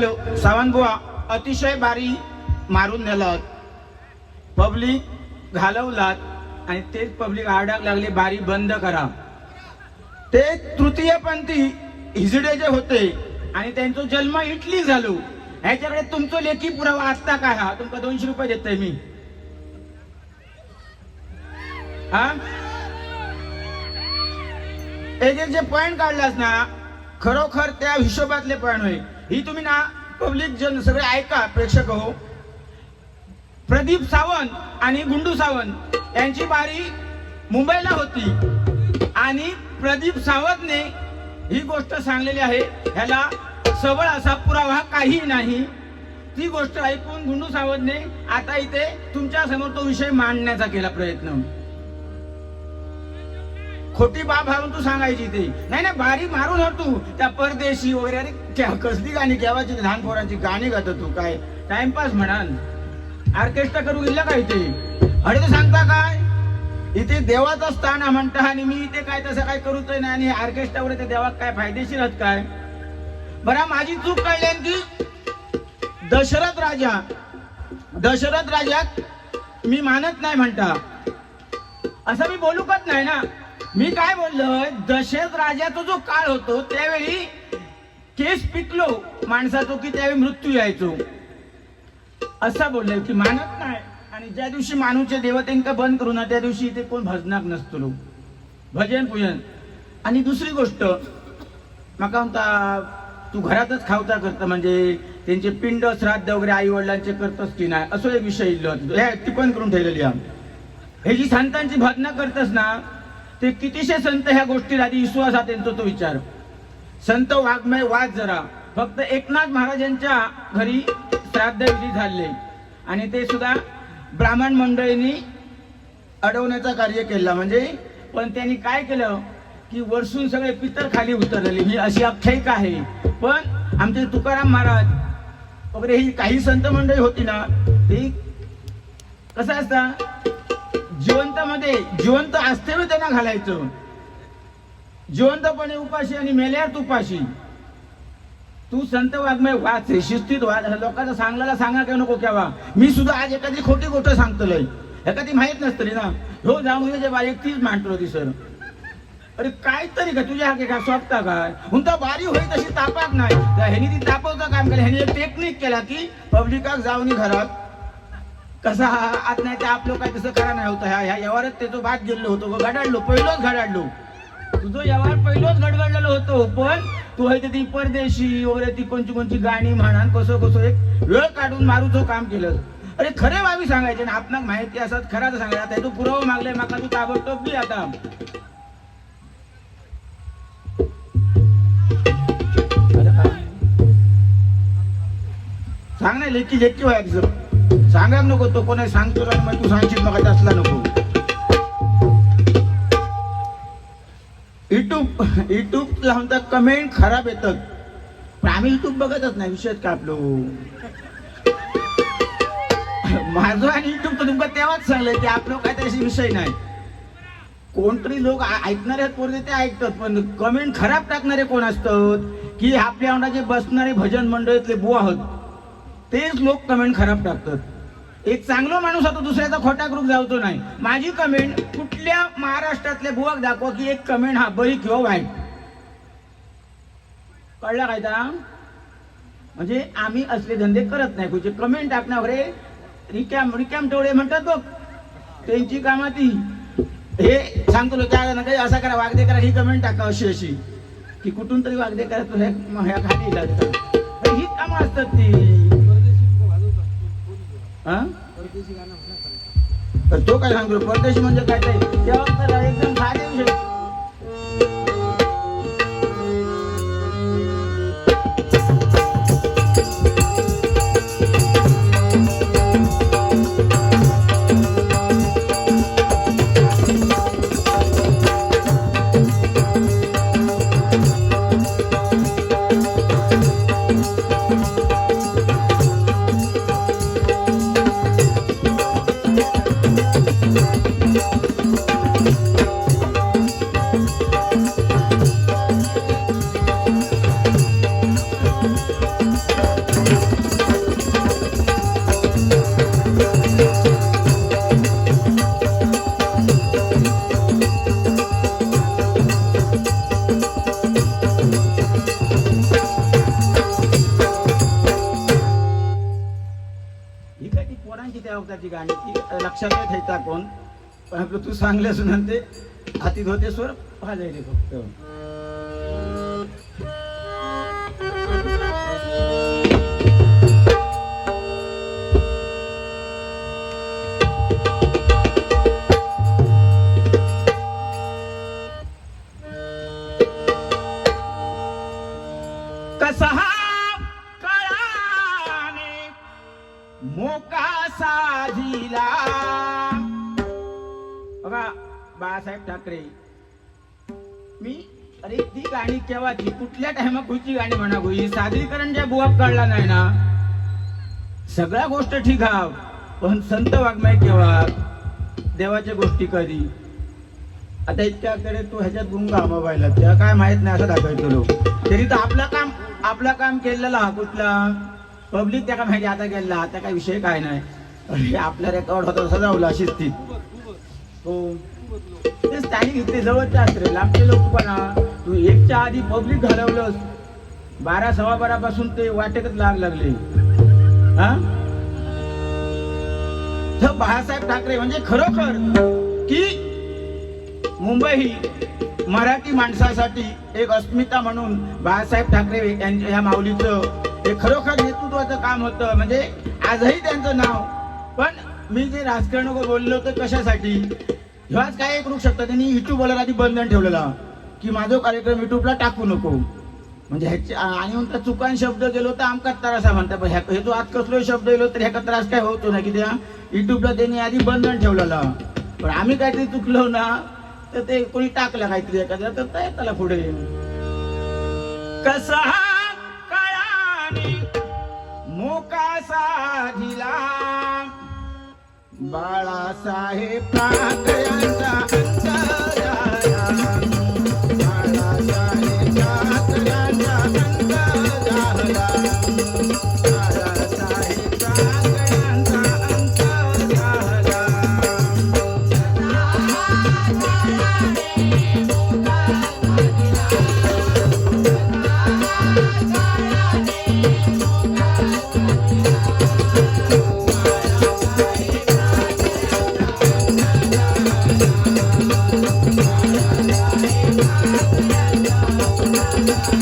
Hello सावंतबुवा अतिशय बारी मारून नेलात पब्लिक घालवलात आणि तेच पब्लिक आडाक लागली बारी बंद करा. ते तृतीयपंथी हिजडे जे होते आणि त्यांचा जन्म इटली झालो. ह्याच्याकडे तुमचं लेखी पुरावा असता काय हा? तुमका दोनशे रुपये देतोय मी. हा? एक एक जे पॉइंट काढलास ना खरोखर त्या हिशोबातले पॉइंट होईल ही तुम्ही ना पब्लिक जन सगळे ऐका प्रेक्षक हो. प्रदीप सावंत आणि गुंडू सावंत यांची बारी मुंबईला होती. आणि प्रदीप सावंतने ही गोष्ट सांगलेली आहे. ह्याला सबळ असा पुरावा काही नाही. ती गोष्ट ऐकून गुंडू सावंतने आता इथे तुमच्यासमोर तो विषय मांडण्याचा केला प्रयत्न. खोटी बाब हारून तू सांगायची ते. नाही नाही बारी मारून हर तू. त्या परदेशी वगैरे अरे क्या- कसली गाणी केव्हाची लहान पोरांची गाणी गात तू काय? टाइमपास म्हणाल. ऑर्केस्ट्रा करू गेला काय इथे? अरे तू सांगता काय? इथे देवाचं स्थान म्हणता आणि मी इथे काय तसं काय करूच नाही आणि ऑर्केस्ट्रावर ते देवात काय फायदेशीर काय? बरं माझी चूक कळली की दशरथ राजा दशरथ राजा मी मानत नाही म्हणता. असं मी बोलूकच नाही ना. मी काय बोललोय? दशरथ राजाचा जो काळ होतो त्यावेळी केस पिकलो माणसाचो की त्यावेळी मृत्यू यायचो. असं बोलले की मानत नाही. आणि ज्या दिवशी मानूचे देवतेंका बंद करू ना त्या दिवशी इथे कोण भजनाक नसतो भजन पूजन. आणि दुसरी गोष्ट माका म्हणता तू घरातच खावता करता म्हणजे त्यांचे पिंड श्राद्ध वगैरे आई वडिलांचे करतस की नाही? असो एक विषय इल्लो. हे टिपण करून ठेवलेली आहे हे जी संतांची भजना करतस ना ते कितीशे संत ह्या गोष्टीला आधी विश्वास हा त्यांचा तो विचार. संत वाङ्मय वाद जरा. फक्त एकनाथ महाराजांच्या घरी श्राद्धविधी झाले. आणि ते सुद्धा ब्राह्मण मंडळींनी अडवण्याचा कार्य केला. म्हणजे पण त्यांनी काय केलं? की वरसून सगळे पितर खाली उतरलेले ही अशी आख्यायिका आहे. पण आमचे तुकाराम महाराज वगैरे ही काही संत मंडळी होती ना ती कसं असतं? जिवंतामध्ये जिवंत असते त्यांना घालायचं. जिवंतपणे उपाशी आणि मेल्यात उपाशी. तू संत वाङ्मय वाच रे शिस्तीत वाच. लोकांना सांगायला सांगा किंवा नको केव्हा? मी सुद्धा आज एखादी खोटी गोष्ट सांगतलंय एखादी माहीत नसतली ना. हो जाऊन जे बारीक तीच मांडतो ती सर. अरे काय तरी का? तुझ्या हाके का स्वप्ता काय? हुंता बारी होई तशी तापत नाही. ह्यानी ती तापवता काम केलं. ह्यानी एक टेक्निक केला की पब्लिकाक जाऊन घरात. कसा आज नाही ते आपलं काय तसं करा नाही होतं. ह्या ह्या व्यवहारात त्याचं भात गेलो होतो ग घडाडलो पहिलोच घडाडलो तुझं व्यवहार पहिलोच गडगडलेलो होतो पण तू आहे ती परदेशी वगैरे ती कोणची कोणची गाणी म्हणा कसं कसं एक वेळ काढून मारूचं काम केलं. अरे खरे बाबी सांगायचे ना आपणाक माहिती असत खराच सांगायचं. आता तू पुरावा मागलाय माका तू ताबडतोब दे आता. सांग ना लेकी लेकी व्हायचं सांगायला नको तो कोणी सांगतो मग तू सांगशील मग असला नको. युट्यूब युट्यूबला म्हणतात कमेंट खराब येतात. पण आम्ही युट्यूब बघतच नाही विषय का आपलं? माझं आणि युट्यूब तर तुमका तेव्हाच सांगलंय की आपलं काय त्याशी विषय नाही. कोणतरी लोक ऐकणारे पोरते ते ऐकतात पण कमेंट खराब टाकणारे कोण असतात? की आपल्या अंडाचे बसणारे भजन मंडळीतले बुवा आहोत. तेच लोक कमेंट खराब टाकतात. एक चांगला माणूस आता दुसऱ्याचा खोटा ग्रुप जावतो नाही. माझी कमेंट कुठल्या महाराष्ट्रातल्या बुवाक दाखवा की एक कमेंट हा बरी किंवा वाईट. कळला काय त्या म्हणजे आम्ही असले धंदे करत नाही. कुठे कमेंट टाकणार रे? रिकॅम रिकॅम टोळे म्हणतात बघ. त्यांची कामा ती हे सांगतो लो त्या काही असा करा वागदे करा ही कमेंट टाका अशी अशी. की कुठून तरी वागदे करा तुझ्या ह्या खाली ही कामं असतात ती. हा? तर तो काय सांगतो? परदेशी म्हणजे काय ते? तेव्हा तर एकदम साधे विषय गाणी ती लक्षात नाही ठेवता कोण. पण आपलं तू सांगल्यास ते हातीत स्वर फक्त. हो. कुठल्या टायमा कुठची गाणी म्हणा ही सादरीकरण ज्या बुवाब काढला नाही ना सगळ्या गोष्ट ठीक हा पण संत वाग्मय केव्हा देवाच्या गोष्टी कधी. आता इतक्याकडे तू ह्याच्यात गुंगा मोबाईलला त्या काय माहीत नाही असं दाखवायचो लोक. तरी तर आपलं काम आपलं काम केलेलं हा कुठला? पब्लिक त्या का माहिती आता गेला आता काय विषय काय नाही. अरे आपला रेकॉर्ड होता तसा जाऊला अशी हो. ते स्थानिक इथे जवळचे असते लांबचे लोक पण तू एकच्या आधी पब्लिक घालवलंस. बारा सव्वा बारापासून ते वाटेकच लाग लागले. हा? बाळासाहेब ठाकरे म्हणजे खरोखर की मुंबई ही मराठी माणसासाठी एक अस्मिता म्हणून बाळासाहेब ठाकरे यांच्या या माऊलीचं हे खरोखर नेतृत्वाचं काम होतं. म्हणजे आजही त्यांचं नाव. पण मी जे राजकारण बोललो होतं कशासाठी? ह्याच काय करू शकता? त्यांनी युट्यूबवर आधी बंधन ठेवलेला. की माझा कार्यक्रम युट्यूबला टाकू नको. म्हणजे ह्याचे आणि म्हणता चुकान शब्द गेलो तर आमकाच त्रास म्हणता. पण ह्या हे जो आज कसलो शब्द गेलो तर ह्याचा त्रास काय होतो ना की त्या युट्यूबला त्यांनी आधी बंधन ठेवलेला. पण आम्ही काहीतरी चुकलो ना तर ते कोणी टाकलं काहीतरी एखाद्या तर ते त्याला पुढे. कसा कळा मोका साधिला બાળા સાહેબ ગયા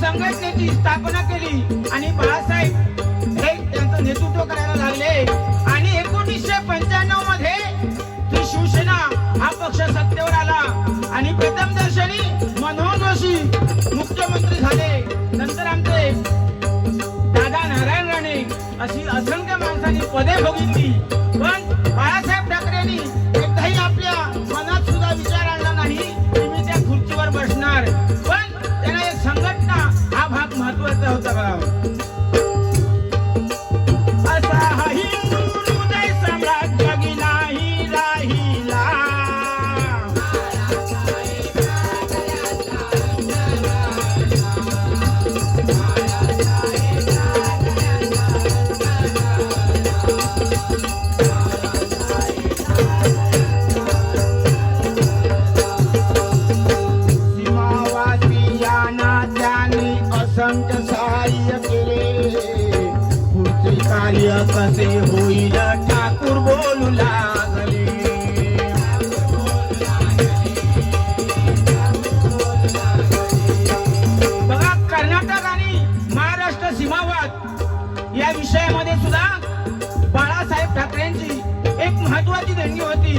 संघटनेची स्थापना केली आणि बाळासाहेब हे त्यांचं नेतृत्व करायला लागले. आणि एकोणीसशे पंच्याण्णवमध्ये ती शिवसेना हा पक्ष सत्तेवर आला. आणि प्रथम दर्शनी मनोहर जोशी मुख्यमंत्री झाले. でもぎち देणगी होती.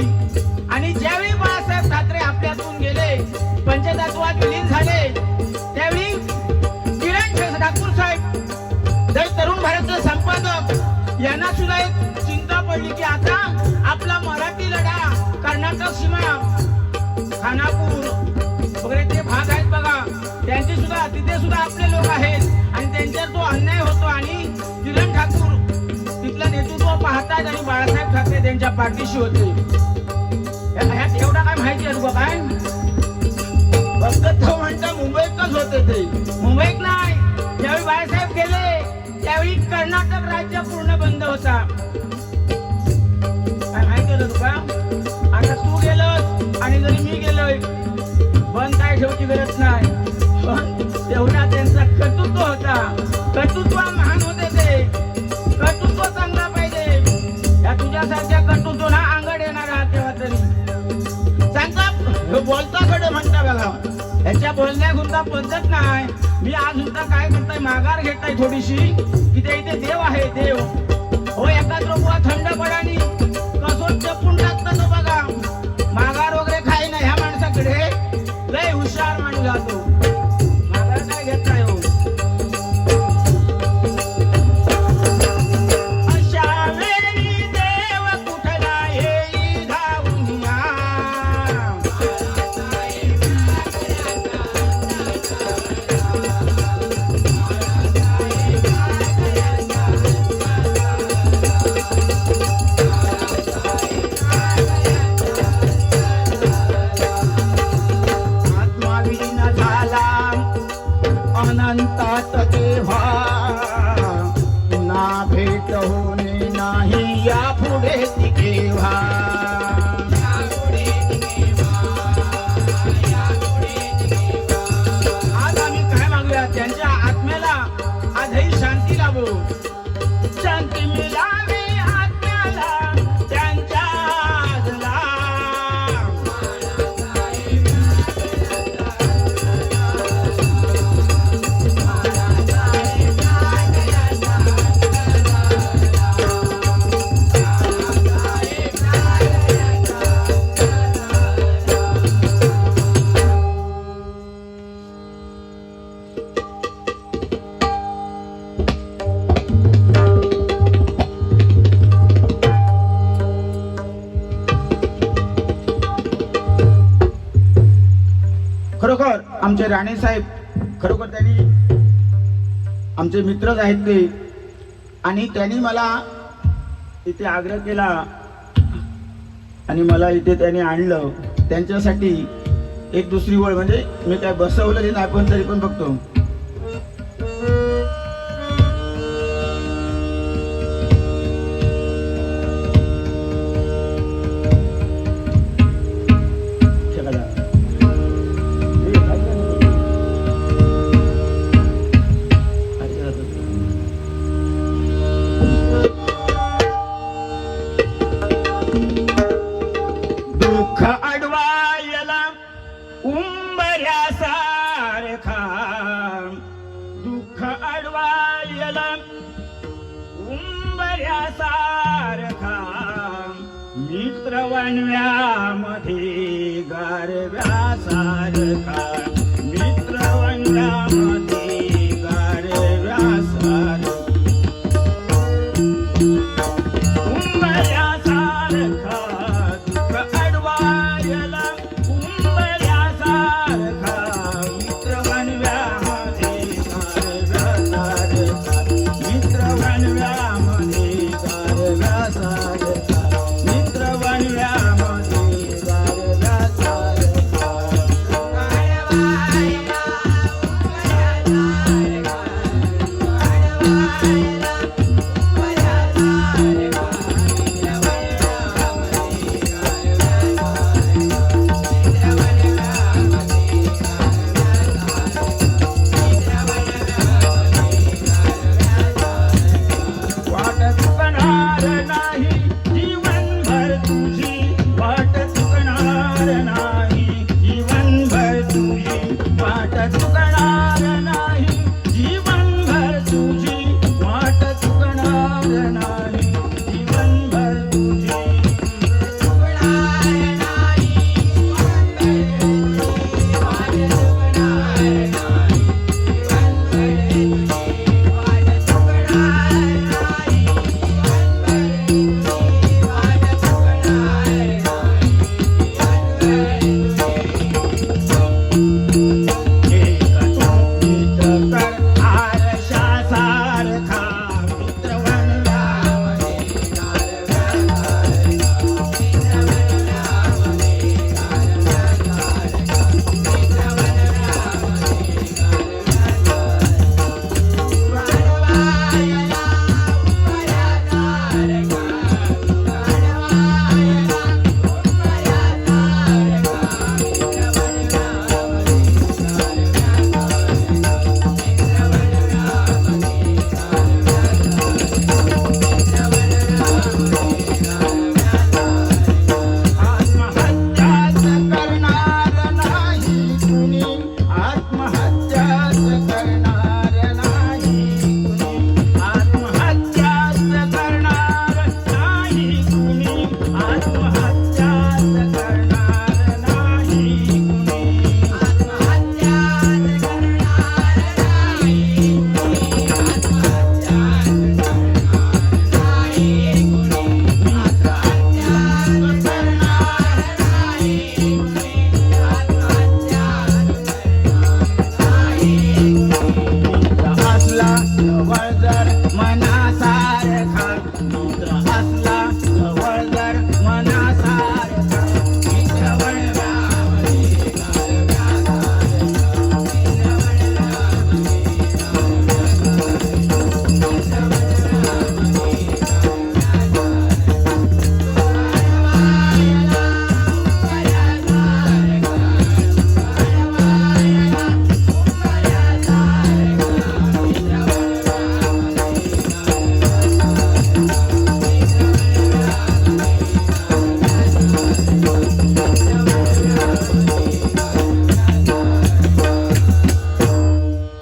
आणि ज्यावेळी बाळासाहेब ठाकरे आपल्यातून गेले पंचतत्वात विलीन झाले त्यावेळी किरण ठाकूर साहेब जर तरुण भारतचे संपादक यांना सुद्धा एक चिंता पडली की आता आपला मराठी लढा कर्नाटक सीमा खानापूर वगैरे ते भाग आहेत बघा त्यांचे सुद्धा तिथे सुद्धा आपले लोक आहेत. आणि त्यांच्यावर तो अन्याय होतो. आणि किरण ठाकूर नेतृत्व आणि बाळासाहेब ठाकरे त्यांच्या पाठीशी होते. ह्यात एवढा काय माहिती आहे तुला काय? फक्त तो म्हणता मुंबईतच होते ते. मुंबईत नाही. ज्यावेळी बाळासाहेब गेले त्यावेळी कर्नाटक राज्य पूर्ण बंद होता. काय माहिती होतं तुका आता तू गेलोस आणि जरी मी गेलोय बंद काय ठेवची गरज नाही. पण तेवढा त्यांचा कर्तृत्व होता. म्हणता बोलण्या गुंता पद्धत नाही. मी आज सुद्धा काय करताय? माघार घेताय थोडीशी. की ते इथे देव आहे देव. हो एका द्रव्या थंड पडानी. राणे साहेब खरोखर त्यांनी आमचे मित्रच आहेत ते. आणि त्यांनी मला इथे आग्रह केला आणि मला इथे त्यांनी आणलं. त्यांच्यासाठी एक दुसरी ओळ म्हणजे मी काय बसवलं नाही पण तरी पण बघतो. duka yeah.